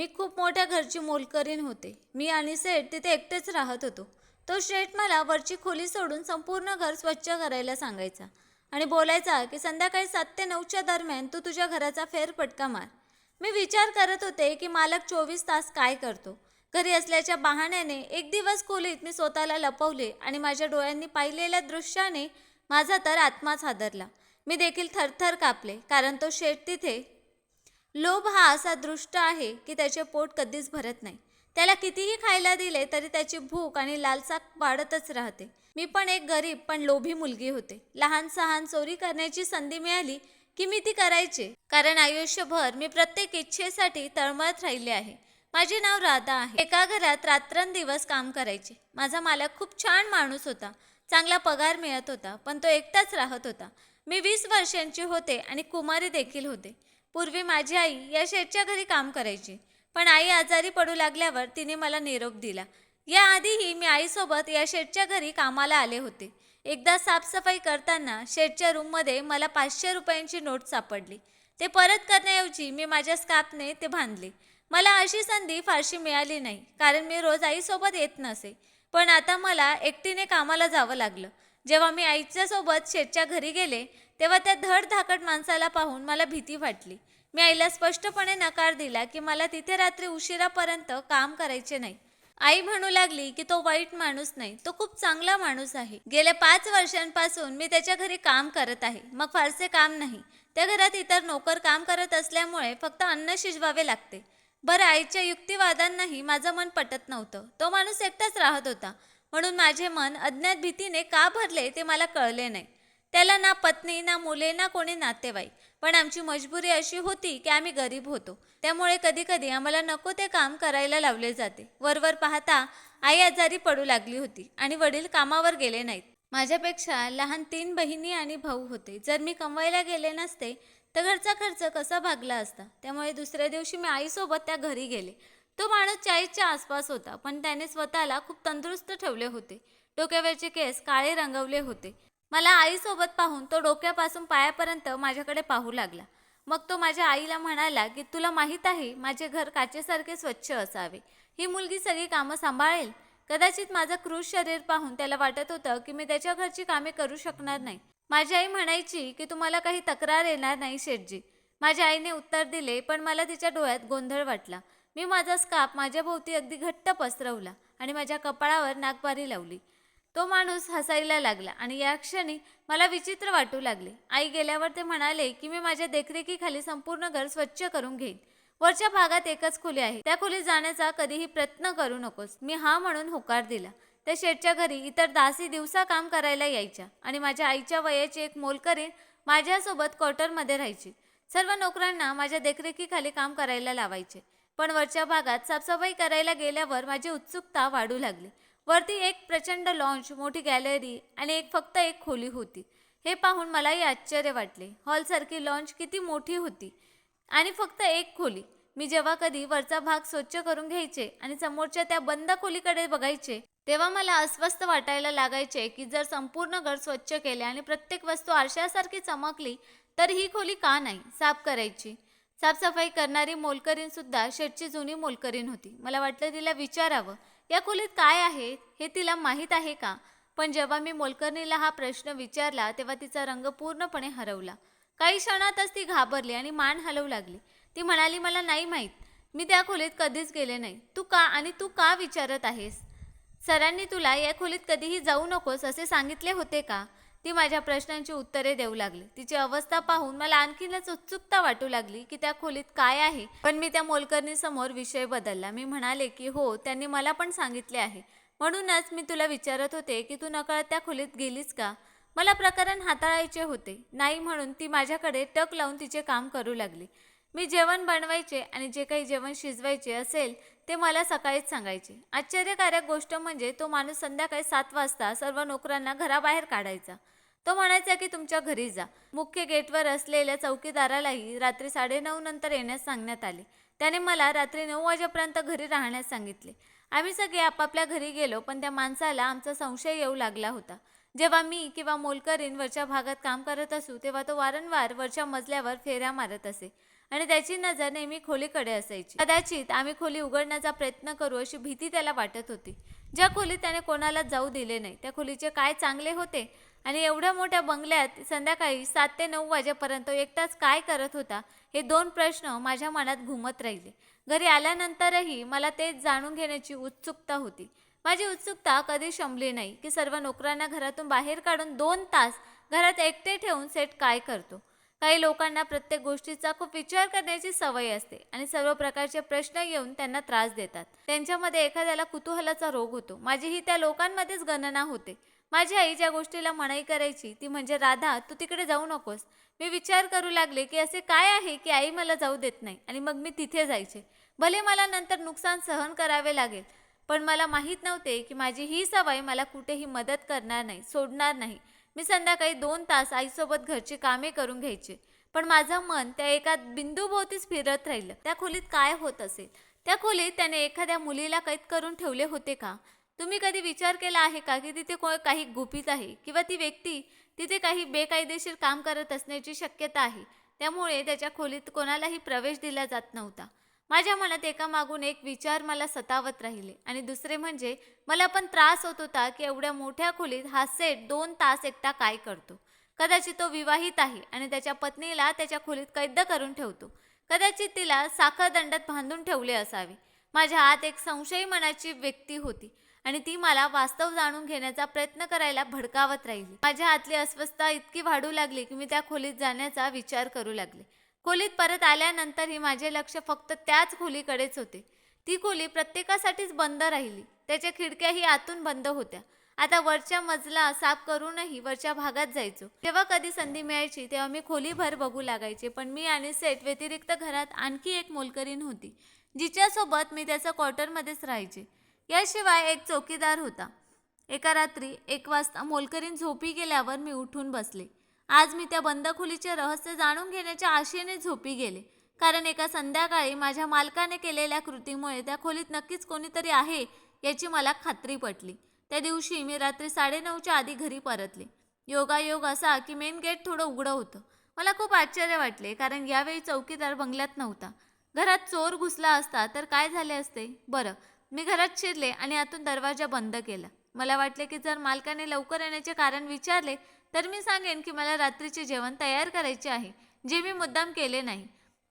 मी खूप मोठ्या घरची मोलकरीण होते. मी आणि सेठ तिथे एकटेच राहत होतो. तो शेठ मला वरची खोली सोडून संपूर्ण घर स्वच्छ करायला सांगायचा आणि बोलायचा की संध्याकाळी सात ते नऊच्या दरम्यान तू तुझ्या घराचा फेरफटका मार. मी विचार करत होते की मालक चोवीस तास काय करतो. घरी असल्याच्या बहाण्याने एक दिवस खोलीत मी स्वतःला लपवले आणि माझ्या डोळ्यांनी पाहिलेल्या दृश्याने माझा तर आत्माच हादरला. मी देखील थरथर कापले कारण तो शेठ तिथे लोभ हा असा दृष्ट आहे की त्याचे पोट कधीच भरत नाही. त्याला कितीही खायला दिले तरी त्याची भूक आणि लालसा वाढतच राहते. मी पण एक गरीब पण लोभी मुलगी होते. लहान सहान चोरी करण्याची संधी मिळाली की मी ती करायचे. कारण आयुष्यभर मी प्रत्येक इच्छेसाठी तळमळत राहिले आहे. माझे नाव राधा आहे. एका घरात रात्रंदिवस काम करायचे. माझा मालक खूप छान माणूस होता. चांगला पगार मिळत होता पण तो एकटाच राहत होता. मी वीस वर्षांची होते आणि कुमारी देखील होते. पूर्वी माझी आई या शेठच्या घरी काम करायची पण आई आजारी पडू लागल्यावर तिने मला निरोप दिला. याआधीही मी आईसोबत या शेठच्या घरी कामाला आले होते. एकदा साफसफाई करताना शेठच्या रूममध्ये मला पाचशे रुपयांची नोट सापडली. ते परत करण्याऐवजी मी माझ्या स्काफने ते बांधले. मला अशी संधी फारशी मिळाली नाही कारण मी रोज आईसोबत येत नसे. पण आता मला एकटीने कामाला जावं लागलं. जेव्हा मी आईच्यासोबत शेठच्या घरी गेले तेव्हा त्या धडधाकट माणसाला पाहून मला भीती वाटली. मी आईला स्पष्टपणे नकार दिला की मला तिथे रात्री उशिरापर्यंत काम करायचे नाही. आई म्हणू लागली की तो वाईट माणूस नाही तो खूप चांगला माणूस आहे. गेल्या पाच वर्षांपासून मी त्याच्या घरी काम करत आहे मग फारसे काम नाही. त्या घरात इतर नोकर काम करत असल्यामुळे फक्त अन्न शिजवावे लागते. बरं आईच्या युक्तिवादांनाही माझं मन पटत नव्हतं. तो माणूस एकटाच राहत होता. म्हणून माझे मन अज्ञात भीतीने का भरले ते मला कळले नाही. त्याला ना पत्नी ना मुले ना कोणी नातेवाईक. पण आमची मजबुरी अशी होती की आम्ही गरीब होतो. त्यामुळे कधी कधी आम्हाला नको ते काम करायला लावले जाते. वरवर पाहता आई आजारी पडू लागली होती आणि वडील कामावर गेले नाहीत. माझ्यापेक्षा लहान तीन बहिणी आणि भाऊ होते. जर मी कमवायला गेले नसते तर घरचा खर्च कसा भागला असता? त्यामुळे दुसऱ्या दिवशी मी आईसोबत त्या घरी गेले. तो माणूस चाळीसच्या आसपास होता पण त्याने स्वतःला खूप तंदुरुस्त ठेवले होते. डोक्यावरचे केस काळे रंगवले होते. मला आईसोबत पाहून तो डोक्यापासून पायापर्यंत माझ्याकडे पाहू लागला. मग तो माझ्या आईला म्हणाला की तुला माहीत आहे माझे घर काचेसारखे स्वच्छ असावे. ही मुलगी सगळी कामं सांभाळेल. कदाचित माझं क्रूर शरीर पाहून त्याला वाटत होतं की मी त्याच्या घरची कामे करू शकणार नाही. माझी आई म्हणायची की तुम्हाला काही तक्रार येणार नाही शेठजी. माझ्या आईने उत्तर दिले पण मला तिच्या डोळ्यात गोंधळ वाटला. मी माझा स्काप माझ्या भोवती अगदी घट्ट पसरवला आणि माझ्या कपाळावर नागबारी लावली. तो माणूस हसायला लागला आणि या क्षणी मला विचित्र वाटू लागले. आई गेल्यावर ते म्हणाले की मी माझ्या देखरेखीखाली संपूर्ण घर स्वच्छ करून घेईन. वरच्या भागात एकच खोली आहे. त्या खोलीत जाण्याचा कधीही प्रयत्न करू नकोस. मी हा म्हणून होकार दिला. त्या शेठच्या घरी इतर दासी दिवसा काम करायला यायच्या आणि माझ्या आईच्या वयाची एक मोलकरीण माझ्यासोबत क्वार्टरमध्ये राहायची. सर्व नोकरांना माझ्या देखरेखीखाली काम करायला लावायचे. पण वरच्या भागात साफसफाई करायला गेल्यावर माझी उत्सुकता वाढू लागली. वरती एक प्रचंड लॉन्च मोठी गॅलरी आणि एक फक्त एक खोली होती. हे पाहून मलाही आश्चर्य वाटले. हॉलसारखी लॉन्च किती मोठी होती. आणि फक्त एक खोली. मी जेव्हा कधी वरचा भाग स्वच्छ करून घ्यायचे आणि समोरच्या त्या बंद खोलीकडे बघायचे तेव्हा मला अस्वस्थ वाटायला लागायचे की जर संपूर्ण घर स्वच्छ केले आणि प्रत्येक वस्तू आरशासारखी चमकली तर ही खोली का नाही? साफ करायची. साफसफाई करणारी मोलकरीण सुद्धा शेटची जुनी मोलकरीण होती. मला वाटलं तिला विचारावं. या खोलीत काय आहे हे तिला माहीत आहे का? पण जेव्हा मी मोलकर्णीला हा प्रश्न विचारला तेव्हा तिचा रंग पूर्णपणे हरवला. काही क्षणातच ती घाबरली आणि मान हलवू लागली. ती म्हणाली मला नाही माहीत. मी त्या खोलीत कधीच गेले नाही. तू का आणि तू का विचारत आहेस? सरांनी तुला या खोलीत कधीही जाऊ नकोस असे सांगितले होते का? ती माझ्या प्रश्नांची उत्तरे देऊ लागली. तिची अवस्था पाहून मला आणखीनच उत्सुकता वाटू लागली की त्या खोलीत काय आहे. पण मी त्या मोलकरणीसमोर विषय बदलला. मी म्हणाले की हो त्यांनी मला पण सांगितले आहे. म्हणूनच मी तुला विचारत होते की तू नकळत त्या खोलीत गेलीस का? मला प्रकरण हाताळायचे होते. नाही म्हणून ती माझ्याकडे टक लावून तिचे काम करू लागली. मी जेवण बनवायचे आणि जे काही जेवण शिजवायचे असेल ते मला सकाळीच सांगायचे. आश्चर्यकारक गोष्ट म्हणजे तो माणूस संध्याकाळी सात वाजता सर्व नोकरांना घराबाहेर काढायचा. तो म्हणायचा की तुमच्या घरी जा. मुख्य गेटवर असलेल्या चौकीदारालाही रात्री साडेनऊ नंतर येण्यास सांगण्यात आले. त्याने मला रात्री नऊ वाजेपर्यंत घरी राहण्यास सांगितले. आम्ही सगळे आपापल्या घरी गेलो पण त्या माणसाला आमचा संशय येऊ लागला होता. जेव्हा मी किंवा मोलकरीन वरच्या भागात काम करत असू तेव्हा तो वारंवार वरच्या मजल्यावर फेऱ्या मारत असे आणि त्याची नजर नेहमी खोलीकडे असायची. कदाचित आम्ही खोली उघडण्याचा प्रयत्न करू अशी भीती त्याला वाटत होती. ज्या खोलीत त्याने कोणाला जाऊ दिले नाही त्या खोलीचे काय चांगले होते? आणि एवढ्या मोठ्या बंगल्यात संध्याकाळी सात ते नऊ वाजेपर्यंत एकटाच काय करत होता हे दोन प्रश्न माझ्या मनात घुमत राहिले. घरी आल्यानंतरही मला ते जाणून घेण्याची उत्सुकता होती. माझी उत्सुकता कधी शमली नाही की सर्व नोकरांना घरातून बाहेर काढून दोन तास घरात एकटे ठेवून सेट काय करतो. काही लोकांना प्रत्येक गोष्टीचा खूप विचार करण्याची सवय असते आणि सर्व प्रकारचे प्रश्न येऊन त्यांना त्रास देतात. त्यांच्यामध्ये एखाद्याला कुतूहलाचा रोग होतो. माझीही त्या लोकांमध्येच गणना होते. माझी आई ज्या गोष्टीला मनाई करायची ती म्हणजे राधा तू तिकडे जाऊ नकोस. मी विचार करू लागले की असे काय आहे की आई मला जाऊ देत नाही आणि मग मी तिथे जायचे. भले मला नंतर नुकसान सहन करावे लागेल पण मला माहीत नव्हते की माझी ही सवय मला कुठेही मदत करणार नाही सोडणार नाही. मी संध्याकाळी दोन तास आईसोबत घरची कामे करून घ्यायचे. पण माझं मन त्या एका बिंदूभोवतीच फिरत राहिलं. त्या खोलीत काय होत असेल? त्या खोलीत त्याने एखाद्या मुलीला कैद करून ठेवले होते का? तुम्ही कधी विचार केला आहे का की तिथे को काही गुपित आहे? किंवा ती व्यक्ती तिथे काही बेकायदेशीर काम करत असण्याची शक्यता आहे. त्यामुळे त्याच्या खोलीत कोणालाही प्रवेश दिला जात नव्हता. माझ्या मनात एकामागून एक विचार मला सतावत राहिले. आणि दुसरे म्हणजे मला पण त्रास होत होता की एवढ्या मोठ्या खोलीत हा सेट दोन तास एकटा काय करतो? कदाचित तो विवाहित आहे आणि त्याच्या पत्नीला त्याच्या खोलीत कैद करून ठेवतो. कदाचित तिला साखरदंडात बांधून ठेवले असावे. माझ्या आत एक संशयी मनाची व्यक्ती होती. आणि ती मला वास्तव जाणून घेण्याचा प्रयत्न करायला भडकावत राहिली. माझ्या आतली अस्वस्थता इतकी वाढू लागली की मी त्या खोलीत जाण्याचा विचार करू लागले. खोलीत परत आल्यानंतरही माझे लक्ष फक्त त्याच खोलीकडेच होते. ती खोली प्रत्येकासाठीच बंद राहिली. त्याच्या खिडक्याही आतून बंद होत्या. आता वरच्या मजला साफ करूनही वरच्या भागात जायचो. जेव्हा कधी संधी मिळायची तेव्हा मी खोलीभर बघू लागायचे पण मी आणि सेट व्यतिरिक्त घरात आणखी एक मोलकरीण होती जिच्यासोबत मी त्याच्या क्वार्टरमध्येच राहायचे. याशिवाय एक चौकीदार होता. एका रात्री एक वाजता मोलकरीण झोपी गेल्यावर मी उठून बसले. आज मी त्या बंद खोलीचे रहस्य जाणून घेण्याच्या आशेने झोपी गेले. कारण एका संध्याकाळी माझ्या मालकाने केलेल्या कृतीमुळे त्या खोलीत नक्कीच कोणीतरी आहे याची मला खात्री पटली. त्या दिवशी मी रात्री साडेनऊच्या आधी घरी परतले. योगायोग असा की मेन गेट थोडं उघडं होतं. मला खूप आश्चर्य वाटले कारण यावेळी चौकीदार बंगल्यात नव्हता. घरात चोर घुसला असता तर काय झाले असते? बरं मी घरात शिरले आणि आतून दरवाजा बंद केला. मला वाटले की जर मालकाने लवकर येण्याचे कारण विचारले तर मी सांगेन की मला रात्रीचे जेवण तयार करायचे आहे जे मी मुद्दाम केले नाही.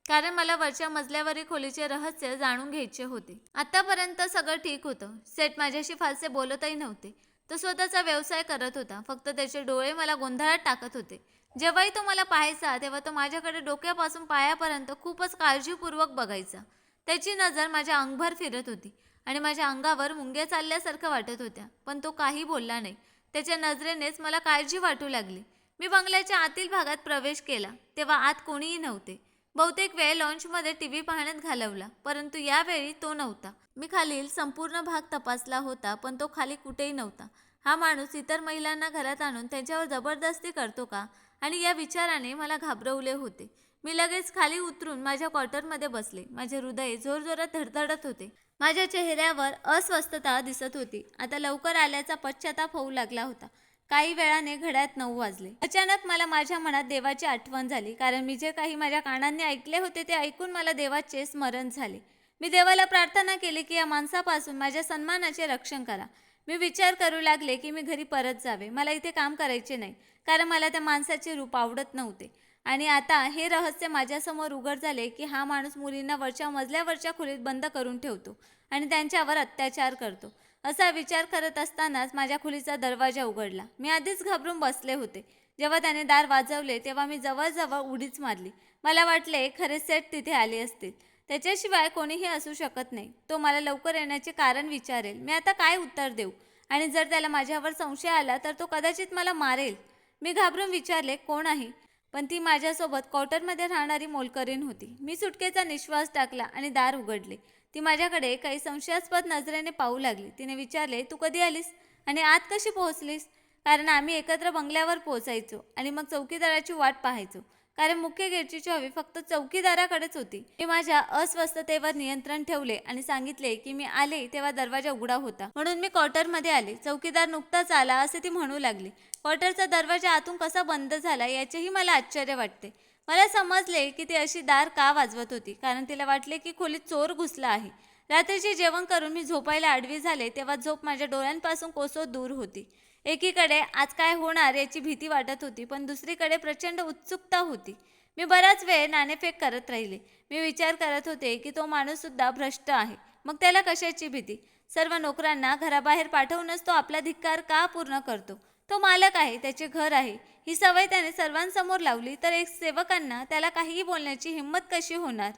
कारण मला वरच्या मजल्यावरील खोलीचे रहस्य जाणून घ्यायचे होते. आतापर्यंत सगळं ठीक होतं. सेट माझ्याशी फारसे बोलतही नव्हते. तो स्वतःचा व्यवसाय करत होता. फक्त त्याचे डोळे मला गोंधळात टाकत होते. जेव्हाही तो मला पाहायचा तेव्हा तो माझ्याकडे डोक्यापासून पायापर्यंत खूपच काळजीपूर्वक बघायचा. त्याची नजर माझ्या अंगभर फिरत होती. आणि माझ्या अंगावर मुंग्या चालल्यासारखं वाटत होत्या पण तो काही बोलला नाही. त्याच्या नजरेनेच मला काळजी वाटू लागली. मी बंगल्याच्या आतील भागात प्रवेश केला तेव्हा आत कोणीही नव्हते. बहुतेक वेळ लॉन्चमध्ये टी व्ही पाहण्यात घालवला परंतु यावेळी तो नव्हता. मी खालील संपूर्ण भाग तपासला होता पण तो खाली कुठेही नव्हता. हा माणूस इतर महिलांना घरात आणून त्यांच्यावर जबरदस्ती करतो का? आणि या विचाराने मला घाबरवले होते. मी लगेच खाली उतरून माझ्या क्वार्टरमध्ये बसले. माझे हृदय जोरजोरात धडधडत होते. माझ्या चेहऱ्यावर अस्वस्थता दिसत होती. आता लवकर आल्याचा पश्चाताप होऊ लागला होता. काही वेळाने घड्यात नऊ वाजले. अचानक मला माझ्या मनात देवाची आठवण झाली. कारण मी जे काही माझ्या कानांनी ऐकले होते ते ऐकून मला देवाचे स्मरण झाले. मी देवाला प्रार्थना केली की या माणसापासून माझ्या सन्मानाचे रक्षण करा. मी विचार करू लागले की मी घरी परत जावे. मला इथे काम करायचे नाही. कारण मला त्या माणसाचे रूप आवडत नव्हते. आणि आता हे रहस्य माझ्यासमोर उघड झाले की हा माणूस मुलींना वरच्या मजल्यावरच्या खोलीत बंद करून ठेवतो आणि त्यांच्यावर अत्याचार करतो. असा विचार करत असतानाच माझ्या खोलीचा दरवाजा उघडला. मी आधीच घाबरून बसले होते. जेव्हा त्याने दार वाजवले तेव्हा मी जवळजवळ उडीच मारली. मला वाटले खरे सेट तिथे आले असतील. त्याच्याशिवाय कोणीही असू शकत नाही. तो मला लवकर येण्याचे कारण विचारेल. मी आता काय उत्तर देऊ? आणि जर त्याला माझ्यावर संशय आला तर तो कदाचित मला मारेल. मी घाबरून विचारले कोण आहे? पण ती माझ्यासोबत क्वार्टरमध्ये राहणारी मोलकरीण होती. मी सुटकेचा निश्वास टाकला आणि दार उघडले. ती माझ्याकडे काही संशयास्पद नजरेने पाहू लागली. तिने विचारले तू कधी आलीस? आणि आत कशी पोहोचलीस? कारण आम्ही एकत्र बंगल्यावर पोहोचायचो आणि मग चौकीदाराची वाट पाहायचो. कारण मुख्य गेटची चावी फक्त चौकीदाराकडेच होती. मी माझ्या अस्वस्थतेवर नियंत्रण ठेवले आणि सांगितले की मी आले तेव्हा दरवाजा उघडा होता. म्हणून मी क्वार्टरमध्ये आले. चौकीदार नुकताच आला असे ती म्हणू लागली. क्वार्टरचा दरवाजा आतून कसा बंद झाला याचेही मला आश्चर्य वाटते. मला समजले की ती अशी दार का वाजवत होती कारण तिला वाटले की खोलीत चोर घुसला आहे. रात्रीचे जेवण करून मी झोपायला आडवी झाले तेव्हा झोप माझ्या डोळ्यांपासून कोसो दूर होती. एकीकडे आज काय होणार याची भीती वाटत होती पण दुसरीकडे प्रचंड उत्सुकता होती. मी बराच वेळ नाणेफेक करत राहिले. मी विचार करत होते की तो माणूससुद्धा भ्रष्ट आहे. मग त्याला कशाची भीती? सर्व नोकरांना घराबाहेर पाठवूनच तो आपला धिक्कार का पूर्ण करतो? तो मालक आहे त्याचे घर आहे. ही सवय त्याने सर्वांसमोर लावली तर एक सेवकांना त्याला काहीही बोलण्याची हिंमत कशी होणार?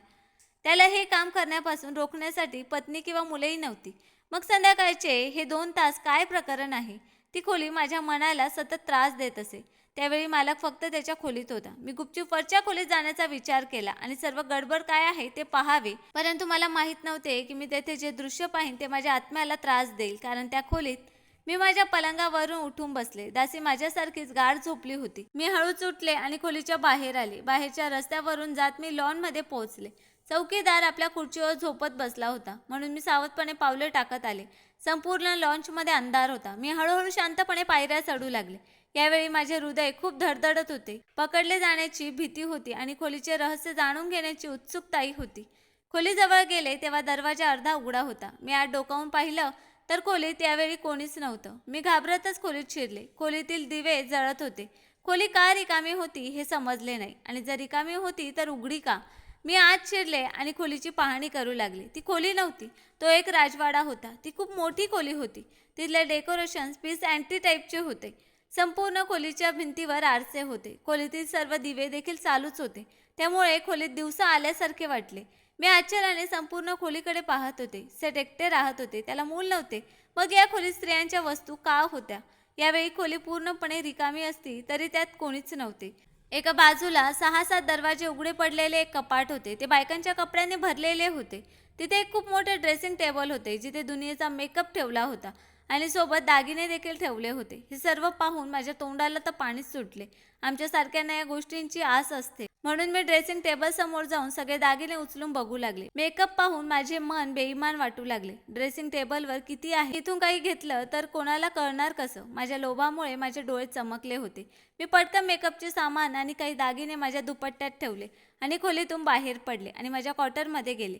त्याला हे काम करण्यापासून रोखण्यासाठी पत्नी किंवा मुलेही नव्हती. मग संध्याकाळचे हे दोन तास काय प्रकरण आहे? ती खोली माझ्या मनाला सतत त्रास देत असे. त्यावेळी मालक फक्त त्याच्या खोलीत होता. मी गुपचूप वरच्या खोलीत जाण्याचा विचार केला आणि सर्व गडबड काय आहे ते पहावे. परंतु मला माहीत नव्हते की मी तेथे जे दृश्य पाहीन ते माझ्या आत्म्याला त्रास देईल कारण त्या खोलीत मी माझ्या पलंगावरून उठून बसले. दासी माझ्यासारखीच गाढ झोपली होती. मी हळूच उठले आणि खोलीच्या बाहेर आले. बाहेरच्या रस्त्यावरून जात मी लॉनमध्ये पोहोचले. चौकीदार आपल्या खुर्चीवर झोपत बसला होता. म्हणून मी सावधपणे पावले टाकत आले. संपूर्ण लॉन्चमध्ये अंधार होता. मी हळूहळू शांतपणे पायऱ्या चढू लागले. यावेळी माझे हृदय खूप धडधडत होते. पकडले जाण्याची भीती होती आणि खोलीचे रहस्य जाणून घेण्याची उत्सुकताही होती. खोलीजवळ गेले तेव्हा दरवाजा अर्धा उघडा होता. मी आत डोकावून पाहिलं तर खोलीत यावेळी कोणीच नव्हतं. मी घाबरतच खोलीत शिरले. खोलीतील दिवे जळत होते. खोली का रिकामी होती हे समजले नाही. आणि जर रिकामी होती तर उघडी का? मी आत शिरले आणि खोलीची पाहणी करू लागले. ती खोली नव्हती. तो एक राजवाडा होता. ती खूप मोठी खोली होती. तिथले डेकोरेशन्स पीस अँटी टाईपचे होते. संपूर्ण खोलीच्या भिंतीवर आरसे होते. खोलीतील सर्व दिवे देखील चालूच होते. त्यामुळे खोलीत दिवसा आल्यासारखे वाटले. मी आश्चर्याने संपूर्ण खोलीकडे पाहत होते. सेट एकटे राहत होते. त्याला मूल नव्हते. मग या खोलीत स्त्रियांच्या वस्तू का होत्या? यावेळी खोली पूर्णपणे रिकामी असती तरी त्यात कोणीच नव्हते. एका बाजूला सहा सात दरवाजे उघडे पडलेले एक कपाट होते. ते बायकांच्या कपड्याने भरलेले होते. तिथे एक खूप मोठे ड्रेसिंग टेबल होते जिथे दुनियेचा मेकअप ठेवला होता. आणि सोबत दागिने देखील ठेवले होते. हे सर्व पाहून माझ्या तोंडाला तर पाणीच सुटले. आमच्यासारख्यांना या गोष्टींची आस असते. म्हणून मी ड्रेसिंग टेबल समोर जाऊन सगळे दागिने उचलून बघू लागले. मेकअप पाहून माझे मन बेईमान वाटू लागले. ड्रेसिंग टेबलवर किती आहे? इथून काही घेतलं तर कोणाला कळणार कसं? माझ्या लोभामुळे माझे डोळे चमकले होते. मी पटकन मेकअपचे सामान आणि काही दागिने माझ्या दुपट्ट्यात ठेवले आणि खोलीतून बाहेर पडले आणि माझ्या क्वार्टरमध्ये गेले.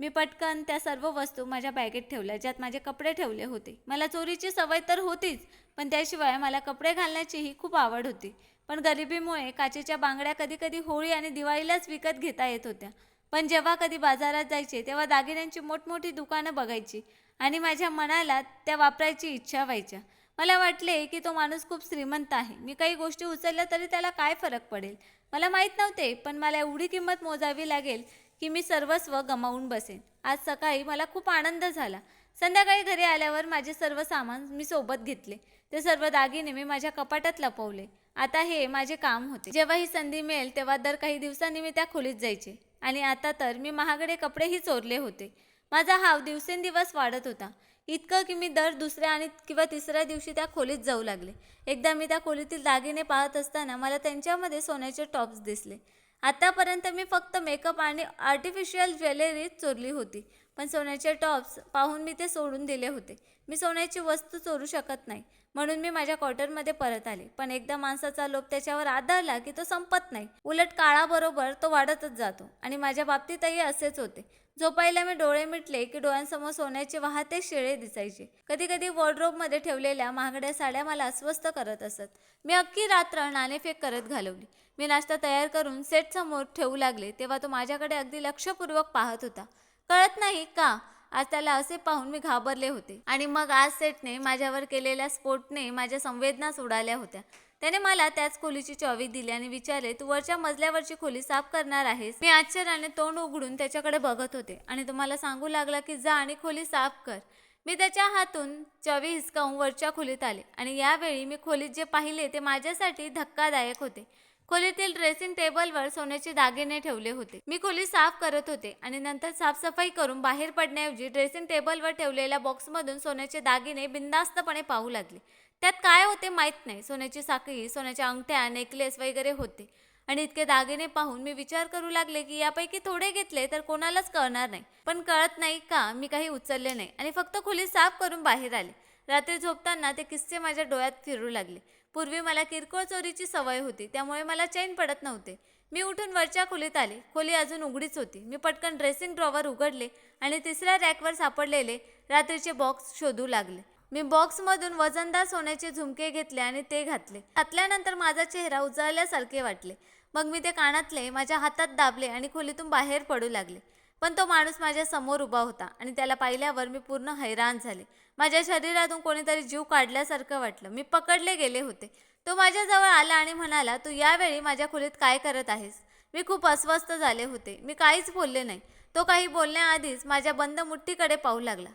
मी पटकन त्या सर्व वस्तू माझ्या बॅगेत ठेवल्या ज्यात माझे कपडे ठेवले होते. मला चोरीची सवय तर होतीच पण त्याशिवाय मला कपडे घालण्याचीही खूप आवड होती. पण गरिबीमुळे काचेच्या बांगड्या कधी कधी होळी आणि दिवाळीलाच विकत घेता येत होत्या. पण जेव्हा कधी बाजारात जायचे तेव्हा दागिन्यांची मोठमोठी दुकानं बघायची आणि माझ्या मनाला त्या वापरायची इच्छा व्हायच्या. मला वाटले की तो माणूस खूप श्रीमंत आहे. मी काही गोष्टी उचलल्या तरी त्याला काय फरक पडेल? मला माहीत नव्हते पण मला एवढी किंमत मोजावी लागेल की मी सर्वस्व गमावून बसेन. आज सकाळी मला खूप आनंद झाला. संध्याकाळी घरी आल्यावर माझे सर्व सामान मी सोबत घेतले. ते सर्व दागिने मी माझ्या कपाटात लपवले. आता हे माझे काम होते. जेव्हा ही संधी मिळेल तेव्हा दर काही दिवसांनी मी त्या खोलीत जायचे. आणि आता तर मी महागडे कपडेही चोरले होते. माझा हाव दिवसेंदिवस वाढत होता. इतकं की मी दर दुसऱ्या आणि किंवा तिसऱ्या दिवशी त्या खोलीत जाऊ लागले. एकदा मी त्या खोलीतील दागिने पाहत असताना मला त्यांच्यामध्ये सोन्याचे टॉप्स दिसले. आतापर्यंत मी फक्त मेकअप आणि आर्टिफिशियल ज्वेलरीच चोरली होती. पण सोन्याचे टॉप्स पाहून मी ते सोडून दिले होते. मी सोन्याची वस्तू चोरू शकत नाही. म्हणून मी माझ्या क्वार्टरमध्ये परत आले. पण एकदा माणसाचा लोभ त्याच्यावर आधारला की तो संपत नाही. उलट काळाबरोबर तो वाढतच जातो. आणि माझ्या बाबतीतही असेच होते. झोपायला मी डोळे मिटले की डोळ्यांसमोर सोन्याचे वाहते शेळे दिसायचे. कधी कधी वॉर्ड्रोबमध्ये ठेवलेल्या महागड्या साड्या मला अस्वस्थ करत असत. मी अख्खी रात्र नाणेफेक करत घालवली. मी नाश्ता तयार करून सेट समोर ठेवू लागले तेव्हा तो माझ्याकडे अगदी लक्षपूर्वक पाहत होता. कळत नाही का? आज त्याला असे पाहून मी घाबरले होते. आणि मग आज सेटने माझ्यावर केलेल्या स्फोटने माझ्या संवेदना उडाल्या होत्या. त्याने मला त्याच खोलीची चावी दिली आणि विचारले तू वरच्या मजल्यावरची खोली साफ करणार आहेस? मी आश्चर्याने तोंड उघडून त्याच्याकडे बघत होते. आणि तुम्हाला सांगू लागला की जा आणि खोली साफ कर. मी त्याच्या हातून चावी हिसकावून वरच्या खोलीत आले. आणि यावेळी मी खोलीत जे पाहिले ते माझ्यासाठी धक्कादायक होते. खोलीतील ड्रेसिंग टेबलवर सोन्याचे दागिने ठेवले होते. मी खोली साफ करत होते आणि नंतर साफसफाई करून बाहेर पडण्याऐवजी ड्रेसिंग टेबलवर ठेवलेल्या बॉक्समधून सोन्याचे दागिने बिंदास्तपणे पाहू लागले. त्यात काय होते माहीत नाही. सोन्याची साखळी सोन्याच्या अंगठ्या नेकलेस वगैरे होते. आणि इतके दागिने पाहून मी विचार करू लागले की यापैकी थोडे घेतले तर कोणालाच कळणार नाही. पण कळत नाही का? मी काही उचलले नाही आणि फक्त खोली साफ करून बाहेर आले. रात्री झोपताना ते किस्से माझ्या डोळ्यात फिरू लागले. पूर्वी मला किरकोळ चोरीची सवय होती त्यामुळे मला चैन पडत नव्हते. मी उठून वरच्या खोलीत आले. खोली अजून उघडीच होती. मी पटकन ड्रेसिंग ड्रॉवर उघडले आणि तिसऱ्या रॅकवर सापडलेले रात्रीचे बॉक्स शोधू लागले. मी बॉक्समधून वजनदार सोन्याचे झुमके घेतले आणि ते घातले. घातल्यानंतर माझा चेहरा उजळल्यासारखे वाटले. मग मी ते कानातले माझ्या हातात दाबले आणि खोलीतून बाहेर पडू लागले. पण तो माणूस माझ्यासमोर उभा होता आणि त्याला पाहिल्यावर मी पूर्ण हैराण झाले. माझ्या शरीरातून कोणीतरी जीव काढल्यासारखं वाटलं. मी पकडले गेले होते. तो माझ्याजवळ आला आणि म्हणाला तू यावेळी माझ्या खोलीत काय करत आहेस? मी खूप अस्वस्थ झाले होते. मी काहीच बोलले नाही. तो काही बोलण्याआधीच माझ्या बंद मुठ्ठीकडे पाहू लागला.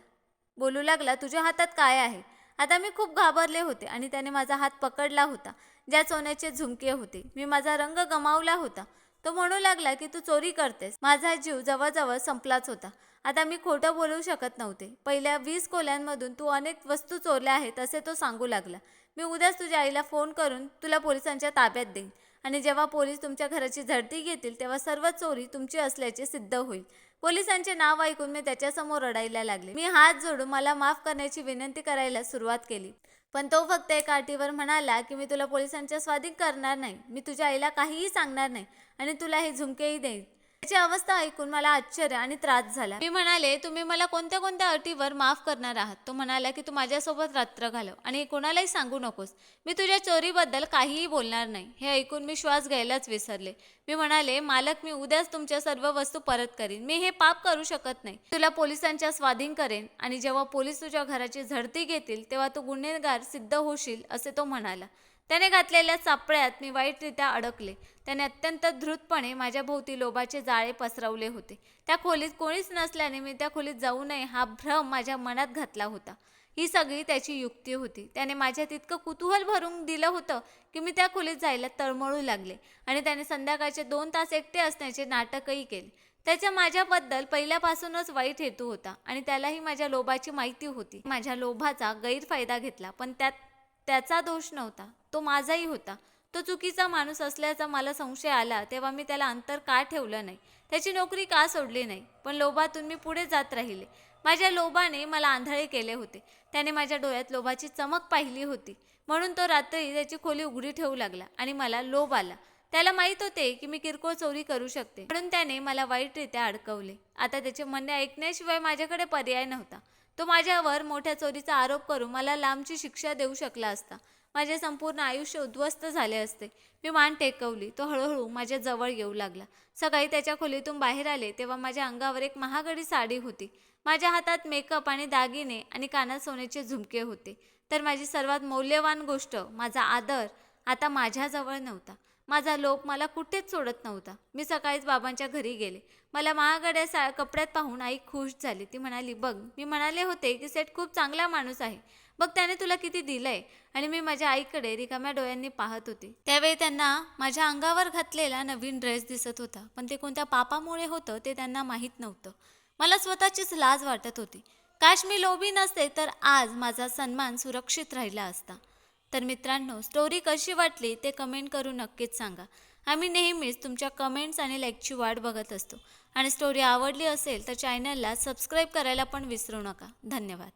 बोलू लागला तुझ्या हातात काय आहे? आता मी खूप घाबरले होते आणि त्याने माझा हात पकडला होता ज्या सोन्याचे झुमके होते. मी माझा रंग गमावला होता. तो म्हणू लागला की तू चोरी करतेस. माझा जीव जवळजवळ संपलाच होता. आता मी खोटं बोलू शकत नव्हते. पहिल्या वीस कोल्यांमधून तू अनेक वस्तू चोरल्या आहेत असे तो सांगू लागला. मी उद्याच तुझ्या आईला फोन करून तुला पोलिसांच्या ताब्यात देईन. आणि जेव्हा पोलीस तुमच्या घराची झडती घेतील तेव्हा सर्व चोरी तुमची असल्याचे सिद्ध होईल. पोलिसांचे नाव ऐकून मी त्याच्यासमोर रडायला लागले. मी हात जोडून मला माफ करण्याची विनंती करायला सुरुवात केली. पण तो फक्त एका अटीवर म्हणाला की मी तुला पोलिसांच्या स्वाधीन करणार नाही. मी तुझ्या आईला काहीही सांगणार नाही. आणि तुला हे झुमकेही देईन. त्याची अवस्था ऐकून मला आश्चर्य आणि त्रास झाला. मी म्हणाले तुम्ही मला कोणत्या कोणत्या अटीवर माफ करणार आहात? तो म्हणाला की तू माझ्यासोबत रात्र घालव आणि कोणालाही सांगू नकोस. मी तुझ्या चोरीबद्दल काहीही बोलणार नाही. हे ऐकून मी श्वास घ्यायलाच विसरले. मी म्हणाले मालक मी उद्याच तुमच्या सर्व वस्तू परत करीन. मी हे पाप करू शकत नाही. तुला पोलिसांच्या स्वाधीन करेन आणि जेव्हा पोलीस तुझ्या घराची झडती घेतील तेव्हा तू गुन्हेगार सिद्ध होशील असे तो म्हणाला. त्याने घातलेल्या चापळ्यात मी वाईटरित्या अडकले. त्याने अत्यंत धृतपणे माझ्या भोवती लोभाचे जाळे पसरवले होते. त्या खोलीत कोणीच नसल्याने मी त्या खोलीत जाऊ नये हा भ्रम माझ्या मनात घातला होता. ही सगळी त्याची युक्ती होती. त्याने माझ्यात इतकं कुतूहल भरून दिलं होतं की मी त्या खोलीत जायला तळमळू लागले आणि त्याने संध्याकाळचे दोन तास एकटे असण्याचे नाटकही केले. त्याच्या माझ्याबद्दल पहिल्यापासूनच वाईट हेतू होता आणि त्यालाही माझ्या लोभाची माहिती होती. माझ्या लोभाचा गैरफायदा घेतला पण त्यात त्याचा दोष नव्हता. तो माझाही होता. तो चुकीचा माणूस असल्याचा मला संशय आला तेव्हा मी त्याला अंतर का ठेवलं नाही? त्याची नोकरी का सोडली नाही? पण लोभातून मी पुढे जात राहिले. माझ्या लोभाने मला आंधळे केले होते. त्याने माझ्या डोळ्यात लोभाची चमक पाहिली होती. म्हणून तो रात्री त्याची खोली उघडी ठेवू लागला आणि मला लोभ आला. त्याला माहीत होते की मी किरकोळ चोरी करू शकते. म्हणून त्याने मला वाईटरित्या अडकवले. आता त्याचे म्हणणे ऐकण्याशिवाय माझ्याकडे पर्याय नव्हता. तो माझ्यावर मोठ्या चोरीचा आरोप करून मला लांबची शिक्षा देऊ शकला असता. माझे संपूर्ण आयुष्य उद्ध्वस्त झाले असते. मी मान टेकवली. तो हळूहळू माझ्या जवळ येऊ लागला. सकाळी त्याच्या खोलीतून बाहेर आले तेव्हा माझ्या अंगावर एक महागडी साडी होती. माझ्या हातात मेकअप आणि दागिने आणि कानात सोन्याचे झुमके होते. तर माझी सर्वात मौल्यवान गोष्ट माझा आदर आता माझ्याजवळ नव्हता. माझा लोभ मला कुठेच सोडत नव्हता. मी सकाळीच बाबांच्या घरी गेले. मला महागड्या सा कपड्यात पाहून आई खुश झाली. ती म्हणाली बघ मी म्हणाले होते की सेठ खूप चांगला माणूस आहे. बघ त्याने तुला किती दिलंय. आणि मी माझ्या आईकडे रिकाम्या डोळ्यांनी पाहत होते. त्यावेळी त्यांना माझ्या अंगावर घातलेला नवीन ड्रेस दिसत होता. पण ते कोणत्या पापामुळे होतं ते त्यांना माहीत नव्हतं. मला स्वतःचीच लाज वाटत होती. काश मी लोभी नसते तर आज माझा सन्मान सुरक्षित राहिला असता. तर मित्रांनो स्टोरी कशी वाटली ते कमेंट करून नक्कीच सांगा. आम्ही नेहमीच तुमच्या कमेंट्स आणि लाईकची वाट बघत असतो. आणि स्टोरी आवडली असेल तर चॅनलला सबस्क्राईब करायला पण विसरू नका. धन्यवाद.